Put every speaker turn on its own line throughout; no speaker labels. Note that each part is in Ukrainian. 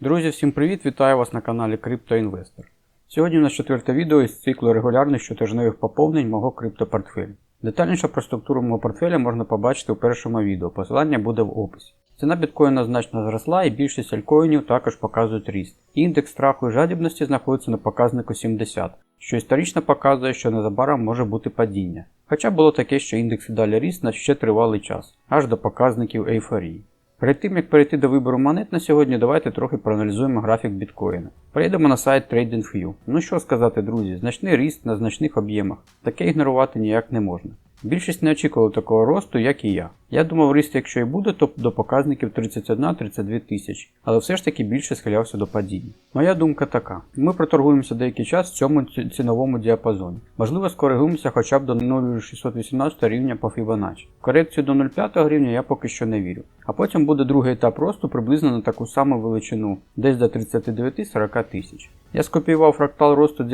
Друзі, всім привіт! Вітаю вас на каналі CryptoInvestor. Сьогодні у нас четверте відео із циклу регулярних щотижневих поповнень мого криптопортфелю. Детальніше про структуру мого портфеля можна побачити у першому відео, посилання буде в описі. Ціна біткоїна значно зросла і більшість альткоїнів також показують ріст. Індекс страху і жадібності знаходиться на показнику 70, що історично показує, що незабаром може бути падіння. Хоча було таке, що індекс і далі ріс на ще тривалий час, аж до показників ейфорії. Перед тим як перейти до вибору монет на сьогодні, давайте трохи проаналізуємо графік біткоїна. Перейдемо на сайт TradingView. Ну що сказати, друзі, значний ріст на значних об'ємах. Таке ігнорувати ніяк не можна. Більшість не очікувала такого росту, як і я. Я думав, ріст, якщо і буде, то до показників 31-32 тисяч, але все ж таки більше схилявся до падіння. Моя думка така: ми проторгуємося деякий час в цьому ціновому діапазоні. Можливо, скоригуємося хоча б до 0,618 рівня по Fibonacci. В корекцію до 0,5 рівня я поки що не вірю. А потім буде другий етап росту приблизно на таку саму величину, десь до 39-40 тисяч. Я скопіював фрактал росту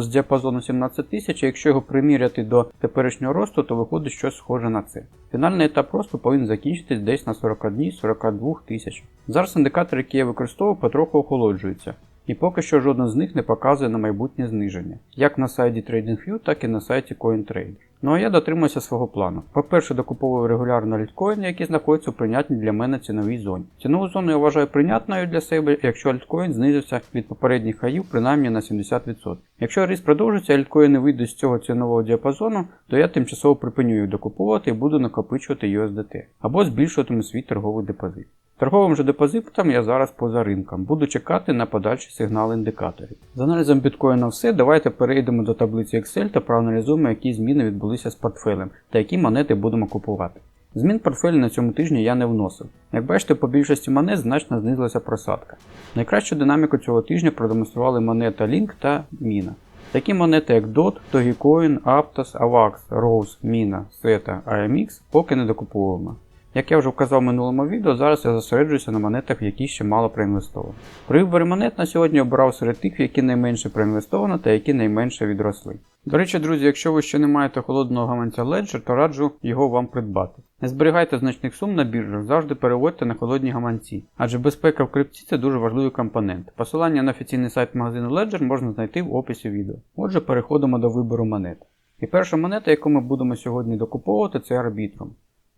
з діапазону 17 тисяч, і якщо його приміряти до теперішнього росту, то виходить щось схоже на це. Фінальний етап росту повинен закінчитись десь на 41-42 тисяч. Зараз індикатори, які я використовую, потроху охолоджуються. І поки що жоден з них не показує на майбутнє зниження, як на сайті TradingView, так і на сайті CoinTrader. Ну а я дотримуюся свого плану. По-перше, докуповую регулярно альткоїни, які знаходяться у прийнятній для мене ціновій зоні. Цінову зону я вважаю прийнятною для себе, якщо альткоін знизився від попередніх хаїв принаймні на 70%. Якщо ріст продовжиться, альткоїни вийдуть з цього цінового діапазону, то я тимчасово припиню їх докуповувати і буду накопичувати USDT або збільшуватиму свій торговий депозит. Торговим же депозитом я зараз поза ринком, буду чекати на подальші сигнали індикаторів. З аналізом біткоїна все, давайте перейдемо до таблиці Excel та проаналізуємо, які зміни відбулися з портфелем та які монети будемо купувати. Змін портфелю на цьому тижні я не вносив. Як бачите, по більшості монет значно знизилася просадка. Найкращу динаміку цього тижня продемонстрували монета Link та Mina. Такі монети, як DOT, Dogecoin, Aptos, AVAX, Rose, Mina, SETA, AMX поки не докуповуємо. Як я вже вказав в минулому відео, зараз я зосереджуюся на монетах, в які ще мало проінвестовано. При виборі монет на сьогодні обрав серед тих, в які найменше проінвестовано та які найменше відросли. До речі, друзі, якщо ви ще не маєте холодного гаманця Ledger, то раджу його вам придбати. Не зберігайте значних сум на біржах, завжди переводьте на холодні гаманці, адже безпека в крипті це дуже важливий компонент. Посилання на офіційний сайт магазину Ledger можна знайти в описі відео. Отже, переходимо до вибору монет. І перша монета, яку ми будемо сьогодні докуповувати, це Arbitrum.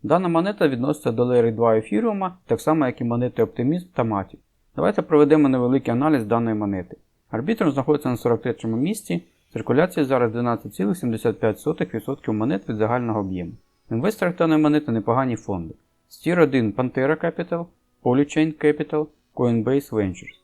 Дана монета відноситься до Layer 2 ефіріума, так само як і монети Optimism та Matic. Давайте проведемо невеликий аналіз даної монети. Arbitrum знаходиться на 43 місці, циркуляція зараз 12,75% монет від загального об'єму. Інвестори даної монети непогані фонди. Stier 1 Pantera Capital, Polychain Capital, Coinbase Ventures.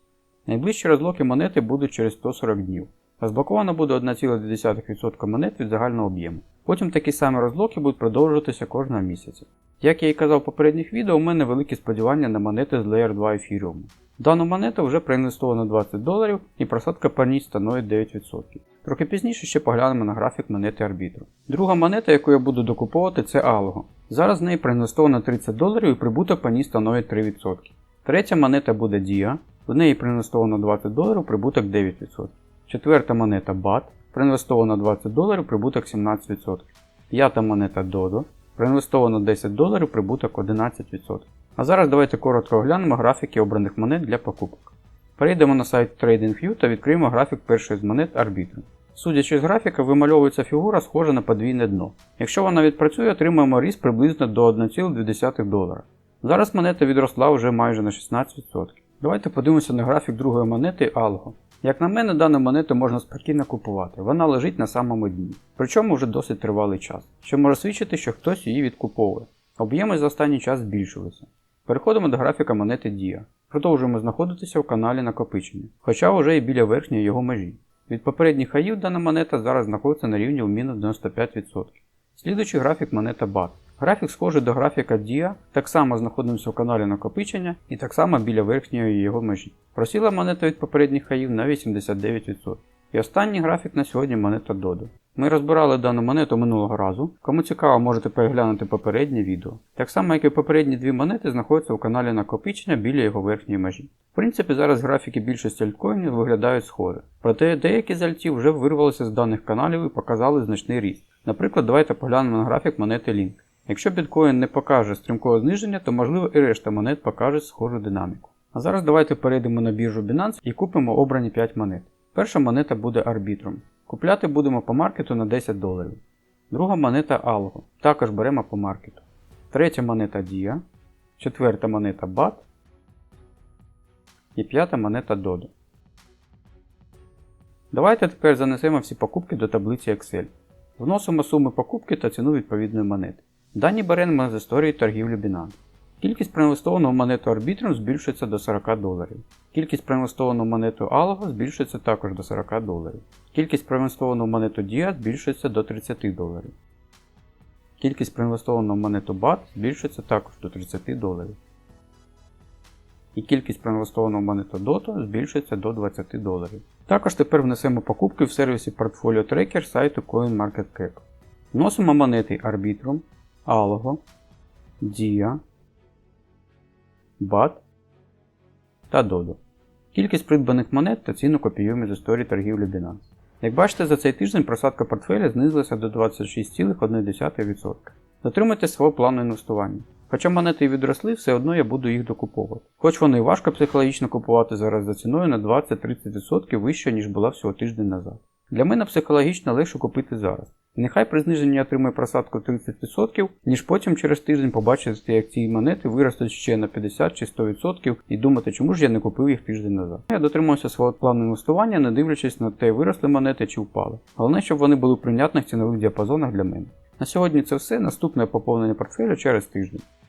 Найближчі розлоки монети будуть через 140 днів. Розблоковано буде 1,2% монет від загального об'єму. Потім такі самі розлоки будуть продовжуватися кожного місяця. Як я і казав в попередніх відео, у мене великі сподівання на монети з Layer 2 ефіріуму. Дану монету вже проінвестовано 20 доларів і просадка по ній становить 9%. Трохи пізніше ще поглянемо на графік монети арбітру. Друга монета, яку я буду докуповувати, це Algo. Зараз в неї проінвестовано 30 доларів і прибуток по ній становить 3%. Третя монета буде DIA, в неї проінвестовано 20 доларів, прибуток 9%. Четверта монета BAT, проінвестовано 20 доларів, прибуток 17%. П'ята монета Dodo, проінвестовано 10 доларів, прибуток 11%. А зараз давайте коротко оглянемо графіки обраних монет для покупок. Перейдемо на сайт TradingView та відкриємо графік першої з монет Arbitrum. Судячи з графіка, вимальовується фігура схожа на подвійне дно. Якщо вона відпрацює, отримаємо ріст приблизно до 1,2 долара. Зараз монета відросла вже майже на 16%. Давайте подивимося на графік другої монети Algo. Як на мене, дану монету можна спокійно купувати, вона лежить на самому дні, причому вже досить тривалий час, що може свідчити, що хтось її відкуповує. Об'єми за останній час збільшилися. Переходимо до графіка монети DIA. Продовжуємо знаходитися в каналі накопичення, хоча вже і біля верхньої його межі. Від попередніх хаїв дана монета зараз знаходиться на рівні у мінус 95%. Слідуючий графік монета BAT. Графік схожий до графіка DIA, так само знаходимося в каналі накопичення і так само біля верхньої його межі. Просіла монета від попередніх хаїв на 89%. І останній графік на сьогодні монета Dodo. Ми розбирали дану монету минулого разу. Кому цікаво, можете переглянути попереднє відео. Так само, як і попередні дві монети знаходяться в каналі накопичення біля його верхньої межі. В принципі, зараз графіки більшості альткоїнів виглядають схоже. Проте деякі з альтів вже вирвалися з даних каналів і показали значний ріст. Наприклад, давайте поглянемо на графік монети Link. Якщо біткоін не покаже стрімкого зниження, то можливо і решта монет покаже схожу динаміку. А зараз давайте перейдемо на біржу Binance і купимо обрані 5 монет. Перша монета буде Arbitrum. Купляти будемо по маркету на 10 доларів. Друга монета Algo. Також беремо по маркету. Третя монета Dia. Четверта монета BAT. І п'ята монета Dodo. Давайте тепер занесемо всі покупки до таблиці Excel. Вносимо суми покупки та ціну відповідної монети. Дані беремо з історії торгівлі Binance. Кількість проінвестованого монету Arbitrum збільшується до 40 доларів. Кількість проінвестованого монету Algo збільшується також до 40 доларів. Кількість проінвестованого монету Dia збільшується до 30 доларів. Кількість проінвестованого монету BAT збільшується також до 30 доларів. І кількість проінвестованого монету DOTO збільшується до 20 доларів. Також тепер внесемо покупки в сервісі Portfolio Tracker сайту CoinMarketCap. Вносимо монети Arbitrum, Algo, Dia, BAT та Dodo. Кількість придбаних монет та ціну копіюємо з історії торгівлі Binance. Як бачите, за цей тиждень просадка портфеля знизилася до 26,1%. Дотримуйте свого плану інвестування. Хоча монети і відросли, все одно я буду їх докуповувати. Хоч вони і важко психологічно купувати зараз за ціною на 20-30% вище, ніж була всього тиждень назад. Для мене психологічно легше купити зараз. І нехай при зниженні отримає просадку 30%, ніж потім через тиждень побачити, як ці монети виростуть ще на 50 чи 100% і думати, чому ж я не купив їх тиждень назад. Я дотримався свого плану інвестування, не дивлячись на те, виросли монети чи впали. Головне, щоб вони були в прийнятних цінових діапазонах для мене. На сьогодні це все. Наступне поповнення портфелю через тиждень.